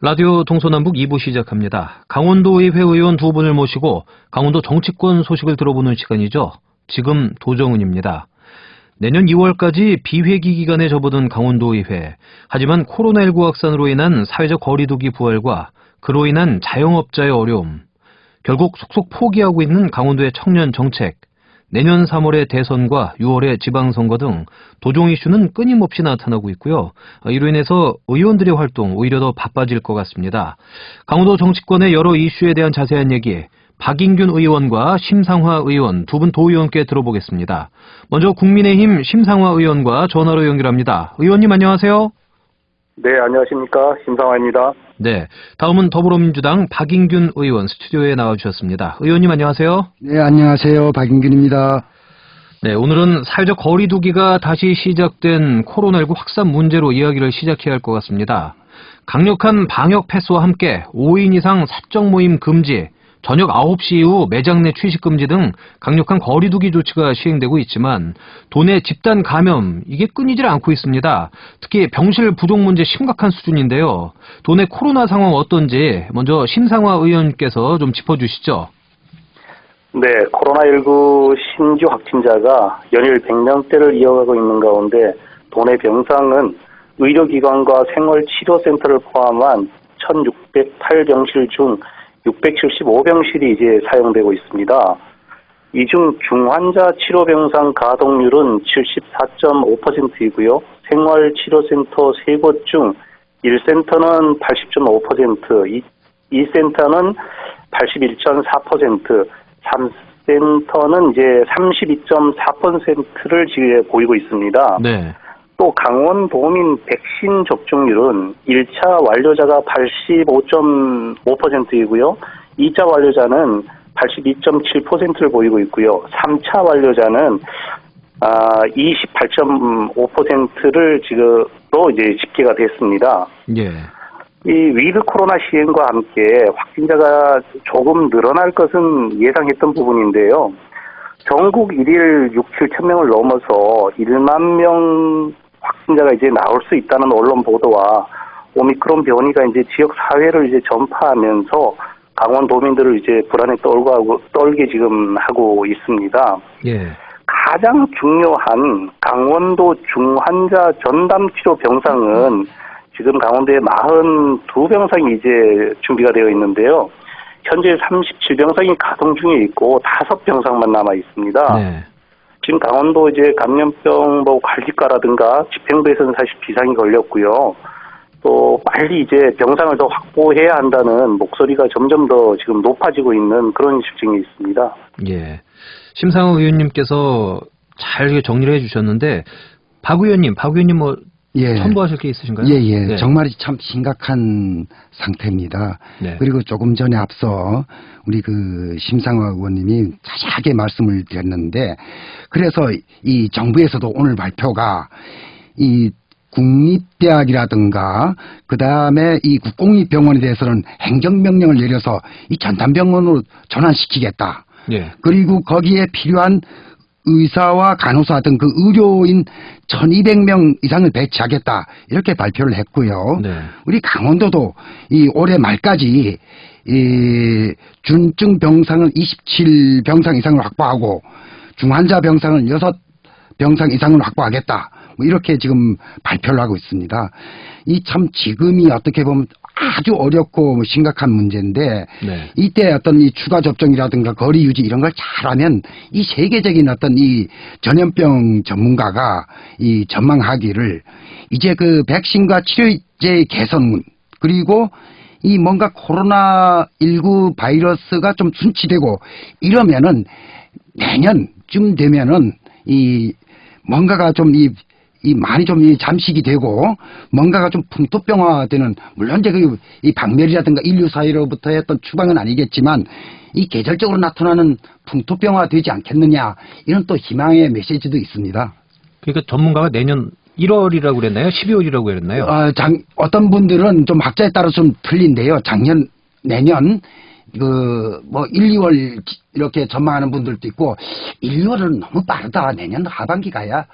라디오 동서남북 2부 시작합니다. 강원도 의회 의원 두 분을 모시고 강원도 정치권 소식을 들어보는 시간이죠. 지금 도정은입니다. 내년 2월까지 비회기 기간에 접어든 강원도 의회. 하지만 코로나19 확산으로 인한 사회적 거리두기 부활과 그로 인한 자영업자의 어려움. 결국 속속 포기하고 있는 강원도의 청년 정책. 내년 3월의 대선과 6월의 지방선거 등 도종 이슈는 끊임없이 나타나고 있고요. 어, 이로 인해서 의원들의 활동 오히려 더 바빠질 것 같습니다. 강원도 정치권의 여러 이슈에 대한 자세한 얘기 박인균 의원과 심상화 의원 두 분 도의원께 들어보겠습니다. 먼저 국민의힘 심상화 의원과 전화로 연결합니다. 의원님 안녕하세요. 네, 안녕하십니까. 심상화입니다. 네, 다음은 더불어민주당 박인균 의원 스튜디오에 나와주셨습니다. 의원님 안녕하세요. 네, 안녕하세요. 박인균입니다. 네, 오늘은 사회적 거리두기가 다시 시작된 코로나19 확산 문제로 이야기를 시작해야 할 것 같습니다. 강력한 방역 패스와 함께 5인 이상 사적 모임 금지, 저녁 9시 이후 매장 내 취식 금지 등 강력한 거리두기 조치가 시행되고 있지만 도내 집단 감염 이게 끊이질 않고 있습니다. 특히 병실 부족 문제 심각한 수준인데요. 도내 코로나 상황 어떤지 먼저 심상화 의원께서 좀 짚어주시죠. 네, 코로나19 신규 확진자가 연일 100명대를 이어가고 있는 가운데 도내 병상은 의료기관과 생활치료센터를 포함한 1,608병실 중 675병실이 이제 사용되고 있습니다. 이 중 중환자 치료 병상 가동률은 74.5%이고요. 생활 치료센터 3곳 중 1센터는 80.5%, 2 센터는 81.4%, 3센터는 이제 32.4%를 지금 보이고 있습니다. 네. 또 강원도민 백신 접종률은 1차 완료자가 85.5%이고요. 2차 완료자는 82.7%를 보이고 있고요. 3차 완료자는 아 28.5%를 지금도 이제 집계가 됐습니다. 예. 이 위드 코로나 시행과 함께 확진자가 조금 늘어날 것은 예상했던 부분인데요. 전국 일일 6, 7천 명을 넘어서 1만 명 확진자가 이제 나올 수 있다는 언론 보도와 오미크론 변이가 이제 지역 사회를 이제 전파하면서 강원도민들을 이제 불안에 떨고 하고 떨게 지금 하고 있습니다. 예. 가장 중요한 강원도 중환자 전담 치료 병상은 지금 강원도에 42병상이 이제 준비가 되어 있는데요. 현재 37병상이 가동 중에 있고 5병상만 남아 있습니다. 네. 지금 강원도 이제 감염병 뭐 관리과라든가 집행부에서는 사실 비상이 걸렸고요. 또 빨리 이제 병상을 더 확보해야 한다는 목소리가 점점 더 지금 높아지고 있는 그런 실정이 있습니다. 예. 심상호 의원님께서 잘 정리를 해주셨는데 박 의원님, 박 의원님 뭐 예. 첨부하실 게 있으신가요? 예, 예. 네. 정말 참 심각한 상태입니다. 네. 그리고 조금 전에 앞서 우리 그 심상화 의원님이 자세하게 말씀을 드렸는데 그래서 이 정부에서도 오늘 발표가 이 국립대학이라든가 그 다음에 이 국공립병원에 대해서는 행정명령을 내려서 이 전담병원으로 전환시키겠다. 예. 그리고 거기에 필요한 의사와 간호사 등 그 의료인 1200명 이상을 배치하겠다. 이렇게 발표를 했고요. 네. 우리 강원도도 이 올해 말까지 이 준증 병상을 27 병상 이상을 확보하고 중환자 병상을 6 병상 이상을 확보하겠다. 뭐 이렇게 지금 발표를 하고 있습니다. 이 참 지금이 어떻게 보면 아주 어렵고 심각한 문제인데 네. 이때 어떤 이 추가 접종이라든가 거리 유지 이런 걸 잘하면 이 세계적인 어떤 이 전염병 전문가가 이 전망하기를 이제 그 백신과 치료제 개선 그리고 이 뭔가 코로나 19 바이러스가 좀 순치되고 이러면은 내년쯤 되면은 이 뭔가가 좀 이 이 많이 좀 이 잠식이 되고 뭔가가 좀 풍토병화되는 물론 이제 그 이 박멸이라든가 인류 사회로부터 했던 추방은 아니겠지만 이 계절적으로 나타나는 풍토병화 되지 않겠느냐 이런 또 희망의 메시지도 있습니다. 그러니까 전문가가 내년 1월이라고 그랬나요? 12월이라고 그랬나요? 어, 장, 어떤 분들은 좀 학자에 따라 좀 틀린데요. 작년, 내년, 그, 뭐, 1, 2월 이렇게 전망하는 분들도 있고, 1, 2월은 너무 빠르다. 내년 하반기 가야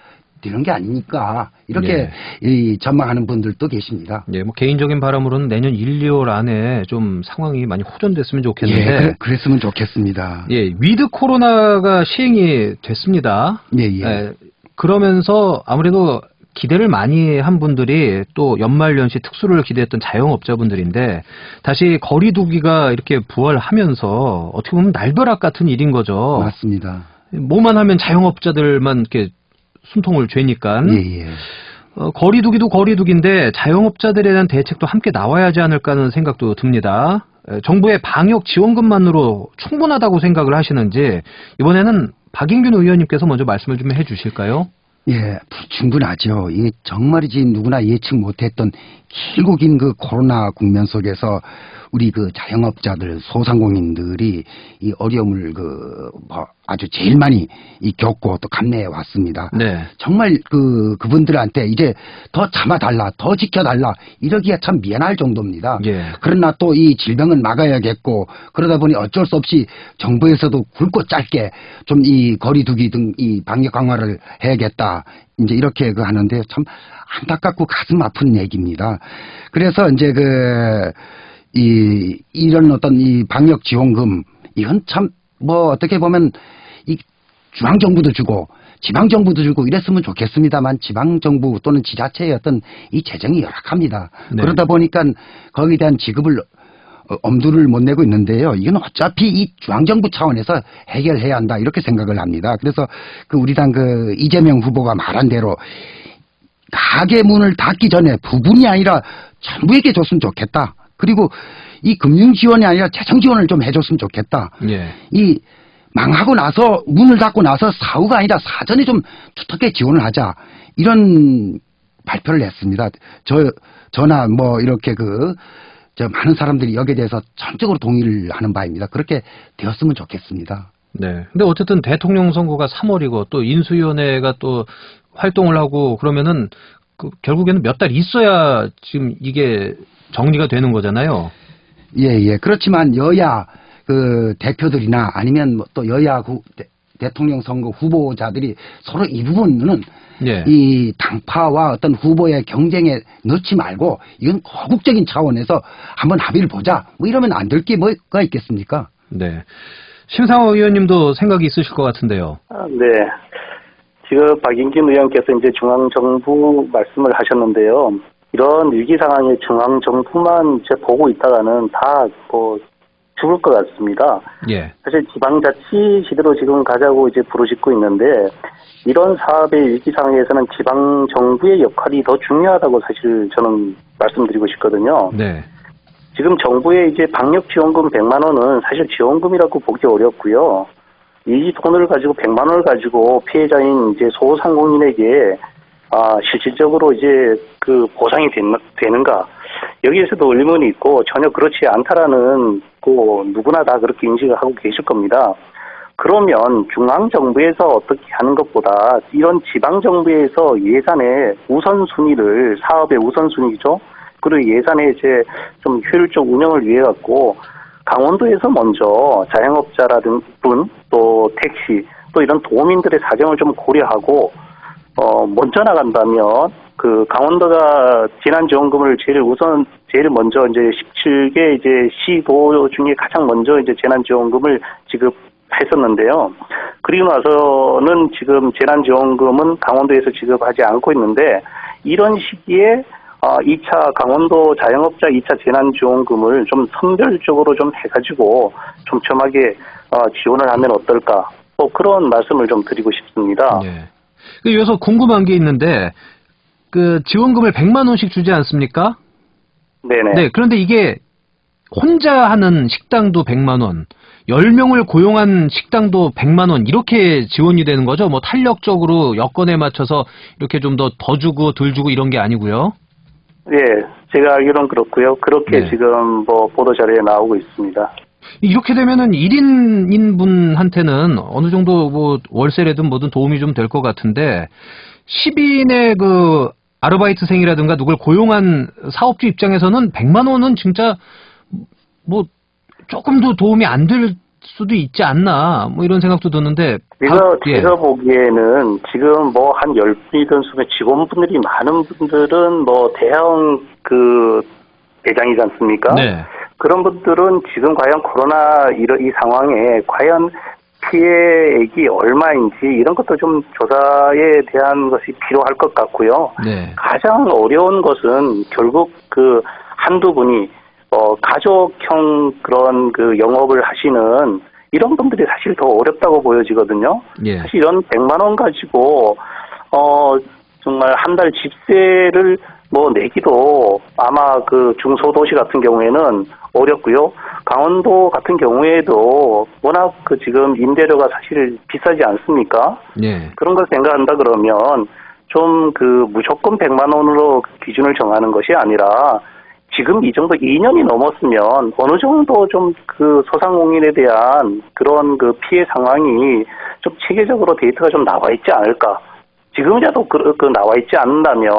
되는 게 아니니까 이렇게 예. 이 전망하는 분들도 계십니다. 예, 뭐 개인적인 바람으로는 내년 1, 2월 안에 좀 상황이 많이 호전됐으면 좋겠는데 예, 그랬으면 좋겠습니다. 예, 위드 코로나가 시행이 됐습니다. 예, 예. 예, 그러면서 아무래도 기대를 많이 한 분들이 또 연말연시 특수를 기대했던 자영업자분들인데 다시 거리두기가 이렇게 부활하면서 어떻게 보면 날벼락 같은 일인 거죠. 맞습니다. 뭐만 하면 자영업자들만 이렇게 숨통을 죄니까 예, 예. 어, 거리두기도 거리두기인데 자영업자들에 대한 대책도 함께 나와야 하지 않을까 하는 생각도 듭니다. 에, 정부의 방역 지원금만으로 충분하다고 생각을 하시는지 이번에는 박인균 의원님께서 먼저 말씀을 좀 해주실까요? 예, 충분하죠. 이게 정말이지 누구나 예측 못했던 길고 긴 그 코로나 국면 속에서 우리 그 자영업자들, 소상공인들이 이 어려움을 그, 뭐 아주 제일 많이 이 겪고 또 감내해 왔습니다. 네. 정말 그, 그분들한테 이제 더 참아달라, 더 지켜달라, 이러기가 참 미안할 정도입니다. 예. 그러나 또 이 질병은 막아야겠고, 그러다 보니 어쩔 수 없이 정부에서도 굵고 짧게 좀 이 거리두기 등 이 방역 강화를 해야겠다. 이제 이렇게 그 하는데 참 안타깝고 가슴 아픈 얘기입니다. 그래서 이제 그, 이, 이런 어떤 이 방역 지원금, 이건 참 뭐 어떻게 보면 이 중앙 정부도 주고 지방 정부도 주고 이랬으면 좋겠습니다만 지방 정부 또는 지자체의 어떤 이 재정이 열악합니다. 네. 그러다 보니까 거기에 대한 지급을 어, 엄두를 못 내고 있는데요. 이건 어차피 이 중앙정부 차원에서 해결해야 한다 이렇게 생각을 합니다. 그래서 그 우리 당 그 이재명 후보가 말한 대로 가게 문을 닫기 전에 부분이 아니라 전부에게 줬으면 좋겠다. 그리고 이 금융 지원이 아니라 재정 지원을 좀 해줬으면 좋겠다. 예. 이 망하고 나서 문을 닫고 나서 사후가 아니라 사전에 좀 두텁게 지원을 하자 이런 발표를 했습니다. 저 저나 뭐 이렇게 그 저 많은 사람들이 여기에 대해서 전적으로 동의를 하는 바입니다. 그렇게 되었으면 좋겠습니다. 네. 근데 어쨌든 대통령 선거가 3월이고 또 인수위원회가 또 활동을 하고 그러면은 그 결국에는 몇 달 있어야 지금 이게 정리가 되는 거잖아요. 예, 예. 그렇지만 여야 그 대표들이나 아니면 뭐 또 여야 후, 대, 대통령 선거 후보자들이 서로 이 부분은 예. 이 당파와 어떤 후보의 경쟁에 넣지 말고 이건 거국적인 차원에서 한번 합의를 보자. 뭐 이러면 안 될 게 뭐가 있겠습니까? 네. 심상호 의원님도 생각이 있으실 것 같은데요. 아, 네. 지금 박인균 의원께서 이제 중앙정부 말씀을 하셨는데요. 이런 위기 상황에 중앙 정부만 이제 보고 있다가는 다 뭐 죽을 것 같습니다. 예. 사실 지방자치 시대로 지금 가자고 이제 부르짖고 있는데 이런 사업의 위기 상황에서는 지방 정부의 역할이 더 중요하다고 사실 저는 말씀드리고 싶거든요. 네. 지금 정부의 이제 방역 지원금 100만 원은 사실 지원금이라고 보기 어렵고요. 이 돈을 가지고 100만 원을 가지고 피해자인 이제 소상공인에게 아, 실질적으로 이제 그 보상이 된, 되는가 여기에서도 의문이 있고 전혀 그렇지 않다라는 그 누구나 다 그렇게 인식을 하고 계실 겁니다. 그러면 중앙 정부에서 어떻게 하는 것보다 이런 지방 정부에서 예산의 우선 순위를 사업의 우선 순위죠. 그리고 예산의 이제 좀 효율적 운영을 위해 갖고 강원도에서 먼저 자영업자라든 분 또 택시 또 이런 도민들의 사정을 좀 고려하고 어 먼저 나간다면 그 강원도가 재난지원금을 제일 우선 제일 먼저 이제 17개 이제 시도 중에 가장 먼저 이제 재난지원금을 지급했었는데요. 그리고 나서는 지금 재난지원금은 강원도에서 지급하지 않고 있는데 이런 시기에 어, 2차 강원도 자영업자 2차 재난지원금을 좀 선별적으로 좀 해가지고 촘촘하게 어, 지원을 하면 어떨까? 뭐 그런 말씀을 좀 드리고 싶습니다. 예. 그 여기서 궁금한 게 있는데 그 지원금을 100만 원씩 주지 않습니까? 네네. 네. 그런데 이게 혼자 하는 식당도 100만 원, 10명을 고용한 식당도 100만 원 이렇게 지원이 되는 거죠. 뭐 탄력적으로 여건에 맞춰서 이렇게 좀 더더 주고 덜 주고 이런 게 아니고요. 예, 제가 알기로는 그렇고요. 그렇게 네. 지금 뭐 보도 자료에 나오고 있습니다. 이렇게 되면은 1인인 분한테는 어느 정도 뭐 월세라든 뭐든 도움이 좀 될 것 같은데 10인의 그 아르바이트생이라든가 누굴 고용한 사업주 입장에서는 100만 원은 진짜 뭐 조금도 도움이 안 되지 수도 있지 않나 뭐 이런 생각도 드는데 제가, 박- 예. 제가 보기에는 지금 뭐 한 10분이든 수면 직원분들이 많은 분들은 뭐 대형 그 매장이지 않습니까? 네. 그런 분들은 지금 과연 코로나 이러- 이 상황에 과연 피해액이 얼마인지 이런 것도 좀 조사에 대한 것이 필요할 것 같고요. 네. 가장 어려운 것은 결국 그 한두 분이 어 가족형 그런 그 영업을 하시는 이런 분들이 사실 더 어렵다고 보여지거든요. 예. 사실 이런 100만 원 가지고 어 정말 한 달 집세를 뭐 내기도 아마 그 중소도시 같은 경우에는 어렵고요. 강원도 같은 경우에도 워낙 그 지금 임대료가 사실 비싸지 않습니까? 예. 그런 걸 생각한다 그러면 좀 그 무조건 100만 원으로 기준을 정하는 것이 아니라 지금 이 정도 2년이 넘었으면 어느 정도 좀 그 소상공인에 대한 그런 그 피해 상황이 좀 체계적으로 데이터가 좀 나와 있지 않을까. 지금이라도 그, 그 나와 있지 않는다면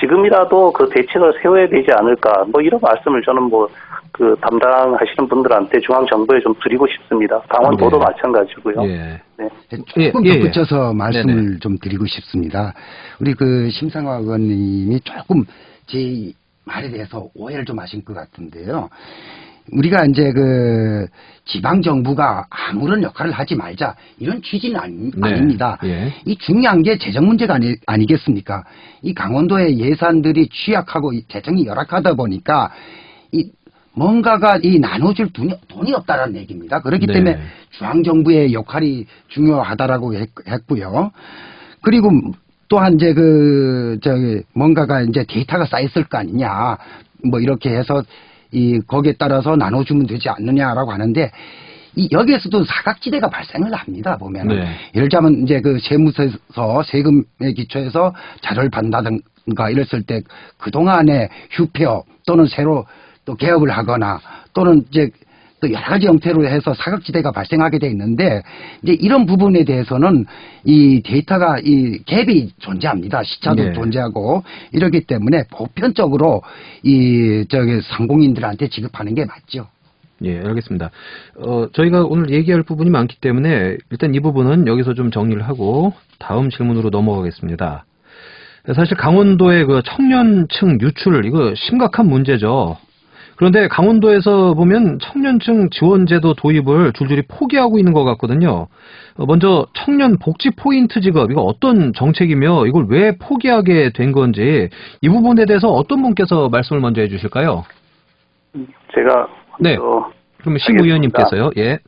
지금이라도 그 대책을 세워야 되지 않을까. 뭐 이런 말씀을 저는 뭐 그 담당하시는 분들한테 중앙 정부에 좀 드리고 싶습니다. 강원도도 네. 마찬가지고요. 예. 네. 조금 예, 예. 덧붙여서 말씀을 네네. 좀 드리고 싶습니다. 우리 그 심상화 의원님이 조금 제 말에 대해서 오해를 좀 하신 것 같은데요. 우리가 이제 그 지방 정부가 아무런 역할을 하지 말자 이런 취지는 아니, 네. 아닙니다. 예. 이 중요한 게 재정 문제가 아니, 아니겠습니까? 이 강원도의 예산들이 취약하고 이 재정이 열악하다 보니까 이 뭔가가 이 나눠줄 돈이, 돈이 없다라는 얘기입니다. 그렇기 네. 때문에 중앙 정부의 역할이 중요하다라고 했, 했고요. 그리고 또한 이제 그 저기 뭔가가 이제 데이터가 쌓였을 거 아니냐 뭐 이렇게 해서 이 거기에 따라서 나눠주면 되지 않느냐라고 하는데 이 여기에서도 사각지대가 발생을 합니다 보면 은 네. 예를 들자면 이제 그 세무서에서 세금에 기초해서 자료를 받는다든가 이랬을 때 그동안의 휴표 또는 새로 또 개업을 하거나 또는 이제 또 여러 가지 형태로 해서 사각지대가 발생하게 돼 있는데 이제 이런 부분에 대해서는 이 데이터가 이 갭이 존재합니다. 시차도 네. 존재하고 이러기 때문에 보편적으로 이 저기 상공인들한테 지급하는 게 맞죠. 예, 알겠습니다. 어, 저희가 오늘 얘기할 부분이 많기 때문에 일단 이 부분은 여기서 좀 정리를 하고 다음 질문으로 넘어가겠습니다. 사실 강원도의 그 청년층 유출 이거 심각한 문제죠. 그런데 강원도에서 보면 청년층 지원제도 도입을 줄줄이 포기하고 있는 것 같거든요. 어, 먼저 청년 복지 포인트 지급 이거 어떤 정책이며 이걸 왜 포기하게 된 건지 이 부분에 대해서 어떤 분께서 말씀을 먼저 해주실까요? 제가 네. 그러면 심 의원님께서요. 예.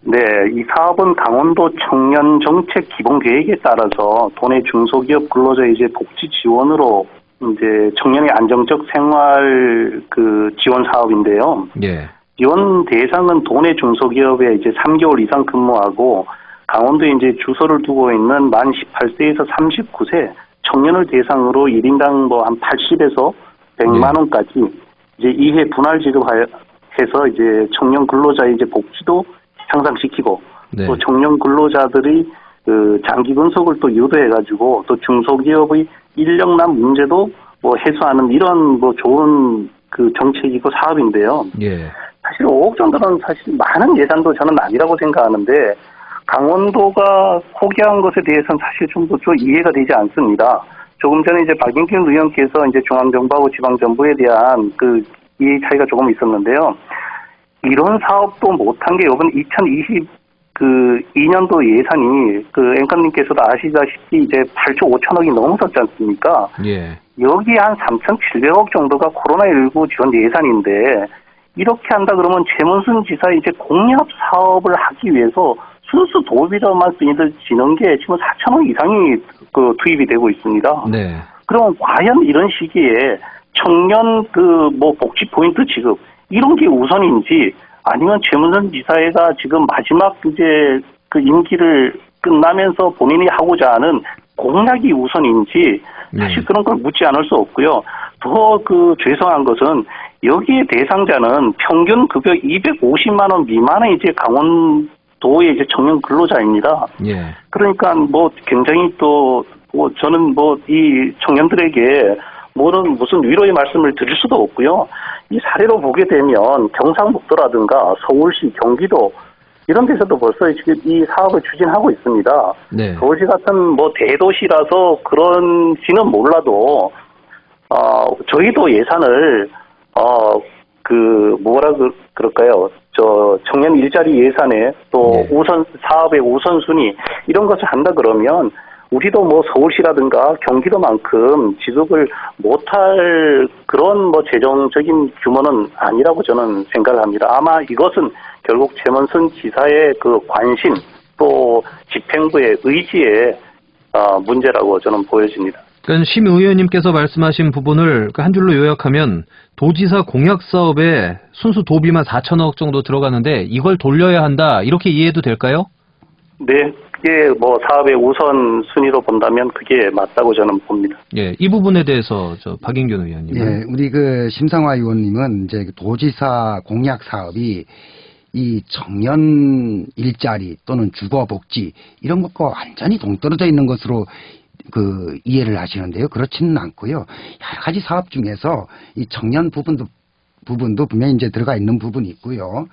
네, 이 사업은 강원도 청년 정책 기본 계획에 따라서 도내 중소기업 근로자 이제 복지 지원으로 이제 청년의 안정적 생활 그 지원 사업인데요. 예. 지원 대상은 도내 중소기업에 이제 3개월 이상 근무하고 강원도에 이제 주소를 두고 있는 만 18세에서 39세 청년을 대상으로 1인당 뭐 한 80에서 100만 원까지 이제 이해 분할 지급해서 이제 청년 근로자의 이제 복지도 향상시키고 네. 또 청년 근로자들이 그 장기 근속을 또 유도해가지고 또 중소기업의 인력난 문제도 뭐 해소하는 이런 뭐 좋은 그 정책이고 사업인데요. 예. 사실 5억 정도는 사실 많은 예산도 저는 아니라고 생각하는데 강원도가 포기한 것에 대해서는 사실 좀더 좀 이해가 되지 않습니다. 조금 전에 이제 박인균 의원께서 이제 중앙정부하고 지방정부에 대한 그 이해 차이가 조금 있었는데요. 이런 사업도 못한 게 이번 2020 그 2년도 예산이 그 앵커님께서도 아시다시피 이제 8조 5천억이 넘어섰지 않습니까? 예. 여기 한 3,700억 정도가 코로나19 지원 예산인데 이렇게 한다 그러면 최문순 지사 이제 공약 사업을 하기 위해서 순수 도비로만 쓰이는 게 지금 4천억 이상이 그 투입이 되고 있습니다. 네. 그럼 과연 이런 시기에 청년 그 뭐 복지 포인트 지급 이런 게 우선인지 아니면 최문선 지사가 지금 마지막 이제 그 임기를 끝나면서 본인이 하고자 하는 공약이 우선인지 사실 네. 그런 걸 묻지 않을 수 없고요. 더 그 죄송한 것은 여기에 대상자는 평균 급여 250만 원 미만의 이제 강원도의 이제 청년 근로자입니다. 예. 그러니까 뭐 굉장히 또 뭐 저는 뭐 이 청년들에게 뭐는 무슨 위로의 말씀을 드릴 수도 없고요. 이 사례로 보게 되면 경상북도라든가 서울시, 경기도 이런 데서도 벌써 지금 이 사업을 추진하고 있습니다. 네. 서울시 같은 뭐 대도시라서 그런지는 몰라도 어 저희도 예산을 어 그 뭐라 그 그럴까요? 저 청년 일자리 예산에 또 네. 우선 사업의 우선순위 이런 것을 한다 그러면 우리도 뭐 서울시라든가 경기도만큼 지급을 못할 그런 뭐 재정적인 규모는 아니라고 저는 생각을 합니다. 아마 이것은 결국 최문순 지사의 그 관심 또 집행부의 의지의 어, 문제라고 저는 보여집니다. 그러니까 심 의원님께서 말씀하신 부분을 그한 줄로 요약하면 도지사 공약 사업에 순수 도비만 4천억 정도 들어가는데 이걸 돌려야 한다 이렇게 이해해도 될까요? 네, 그게 뭐 사업의 우선 순위로 본다면 그게 맞다고 저는 봅니다. 예, 이 부분에 대해서 저 박인균 의원님. 예, 우리 그 심상화 의원님은 이제 그 도지사 공약 사업이 이 청년 일자리 또는 주거 복지 이런 것과 완전히 동떨어져 있는 것으로 그 이해를 하시는데요. 그렇지는 않고요. 여러 가지 사업 중에서 이 청년 부분도 부분도 분명히 이제 들어가 있는 부분이 있고요.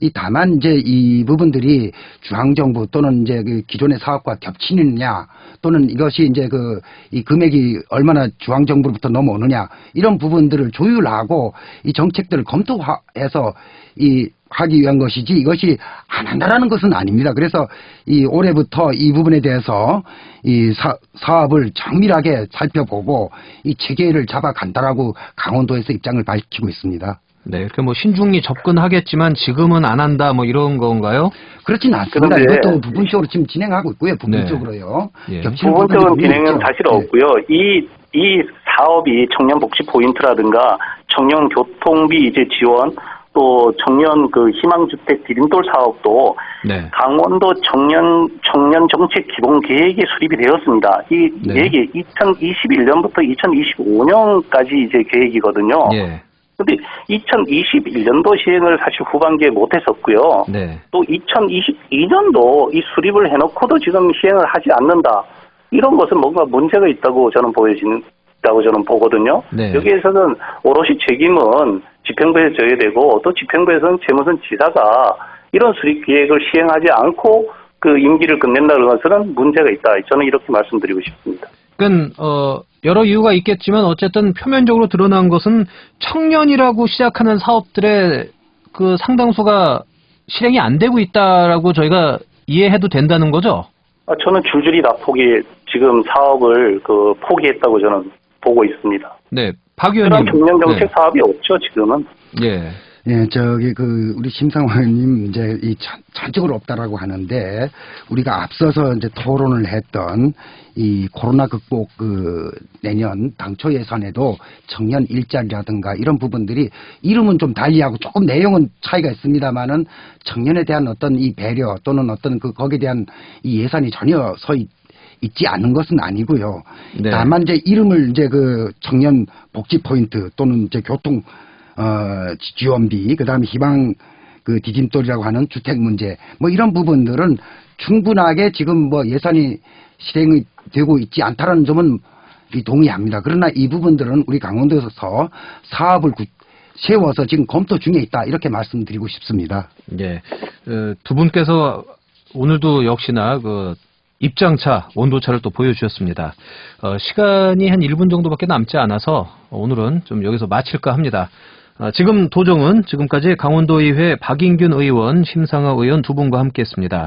이 다만 이제 이 부분들이 중앙정부 또는 이제 그 기존의 사업과 겹치느냐 또는 이것이 이제 그 이 금액이 얼마나 중앙정부로부터 넘어오느냐 이런 부분들을 조율하고 이 정책들을 검토해서 이 하기 위한 것이지 이것이 안 한다라는 것은 아닙니다. 그래서 이 올해부터 이 부분에 대해서 이 사, 사업을 정밀하게 살펴보고 이 체계를 잡아간다라고 강원도에서 입장을 밝히고 있습니다. 네, 이렇게 뭐 신중히 접근하겠지만 지금은 안 한다 뭐 이런 건가요? 그렇진 않습니다. 그런데- 이것도 부분적으로 지금 진행하고 있고요. 부분적으로요. 예. 겹치는 부분적인 부분이 진행은. 사실 네. 없고요. 이, 이 사업이 청년 복지 포인트라든가 청년 교통비 이제 지원 또 청년 그 희망주택 디딤돌 사업도 네. 강원도 청년 청년 정책 기본 계획에 수립이 되었습니다. 이 네. 계획이 2021년부터 2025년까지 이제 계획이거든요. 예. 근데 2021년도 시행을 사실 후반기에 못 했었고요. 네. 또 2022년도 이 수립을 해놓고도 지금 시행을 하지 않는다. 이런 것은 뭔가 문제가 있다고 저는 보여진다고 저는 보거든요. 네. 여기에서는 오롯이 책임은 집행부에 져야 되고 또 집행부에서는 최무선 지사가 이런 수립 계획을 시행하지 않고 그 임기를 끝낸다는 것은 문제가 있다. 저는 이렇게 말씀드리고 싶습니다. 그러니까 어, 여러 이유가 있겠지만 어쨌든 표면적으로 드러난 것은 청년이라고 시작하는 사업들의 그 상당수가 실행이 안 되고 있다라고 저희가 이해해도 된다는 거죠. 아, 저는 줄줄이 다 포기, 지금 사업을 그 포기했다고 저는 보고 있습니다. 네, 박 그런 의원님. 청년 정책 사업이 없죠, 지금은. 네. 예. 예, 저기 그 우리 심상화님 이제 이 전- 전적으로 없다라고 하는데 우리가 앞서서 이제 토론을 했던 이 코로나 극복 그 내년 당초 예산에도 청년 일자리라든가 이런 부분들이 이름은 좀 달리하고 조금 내용은 차이가 있습니다만은 청년에 대한 어떤 이 배려 또는 어떤 그 거기에 대한 이 예산이 전혀 서 있, 있지 않은 것은 아니고요. 네. 다만 이제 이름을 이제 그 청년 복지 포인트 또는 이제 교통 어, 지- 지원비, 그 다음에 희망 그 디딤돌이라고 하는 주택 문제, 뭐 이런 부분들은 충분하게 지금 뭐 예산이 실행이 되고 있지 않다라는 점은 이 동의합니다. 그러나 이 부분들은 우리 강원도에서 사업을 구- 세워서 지금 검토 중에 있다. 이렇게 말씀드리고 싶습니다. 예. 어, 두 분께서 오늘도 역시나 그 입장차, 온도차를 또 보여주셨습니다. 어, 시간이 한 1분 정도밖에 남지 않아서 오늘은 좀 여기서 마칠까 합니다. 어, 지금 도정은 지금까지 강원도의회 박인균 의원, 심상화 의원 두 분과 함께 했습니다.